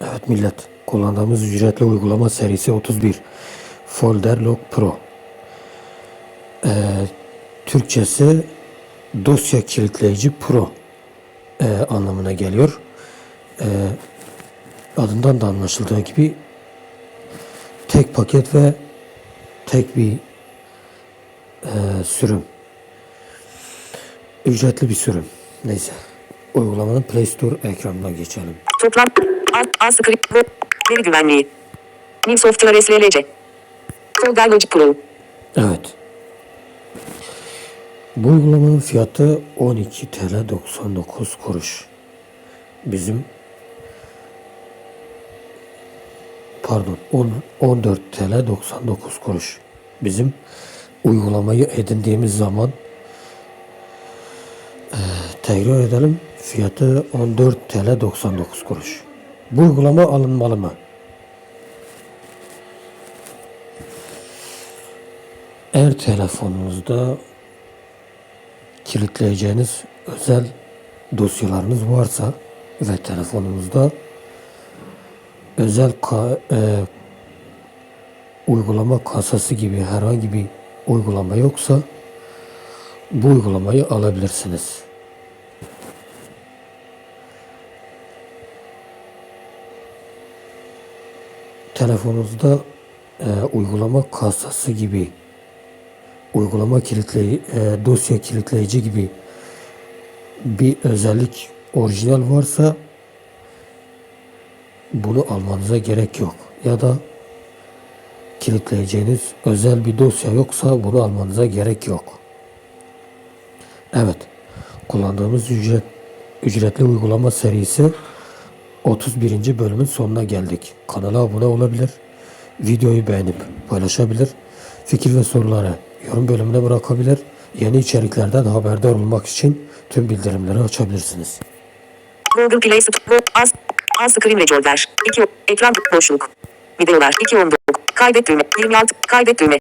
Evet millet. Kullandığımız ücretli uygulama serisi 31. Folder Lock Pro. Ee, Türkçesi dosya kilitleyici Pro ee, anlamına geliyor. Ee, adından da anlaşıldığı gibi tek paket ve tek bir ee, sürüm. Ücretli bir sürüm. Neyse. Uygulamanın Play Store ekranına geçelim. Toplam. A, A script. Web. Veri güvenliği. New Software SLC. Folder Logic Pro. Evet. Bu uygulamanın fiyatı 12 TL 99 kuruş. Bizim pardon 10, 14 TL 99 kuruş. Bizim uygulamayı edindiğimiz zaman eee, tekrar edelim fiyatı 14 TL 99 kuruş. Bu uygulama alınmalı mı? Eğer telefonunuzda kilitleyeceğiniz özel dosyalarınız varsa ve telefonunuzda özel ka- e, uygulama kasası gibi herhangi bir uygulama yoksa bu uygulamayı alabilirsiniz. Telefonunuzda e, uygulama kasası gibi uygulama kilitleyi, e, dosya kilitleyici gibi bir özellik orijinal varsa bunu almanıza gerek yok. Ya da kilitleyeceğiniz özel bir dosya yoksa bunu almanıza gerek yok. Evet, kullandığımız ücret, ücretli uygulama serisi 31. bölümün sonuna geldik. Kanala abone olabilir, videoyu beğenip paylaşabilir, fikir ve soruları yorum bölümüne bırakabilir. Yeni içeriklerden haberdar olmak için tüm bildirimleri açabilirsiniz. Google Play Store. A, A Screen Recorder. 2. Ekran boşluk. Videolar. 2 19. Kaydet düğme. 26. Kaydet düğme.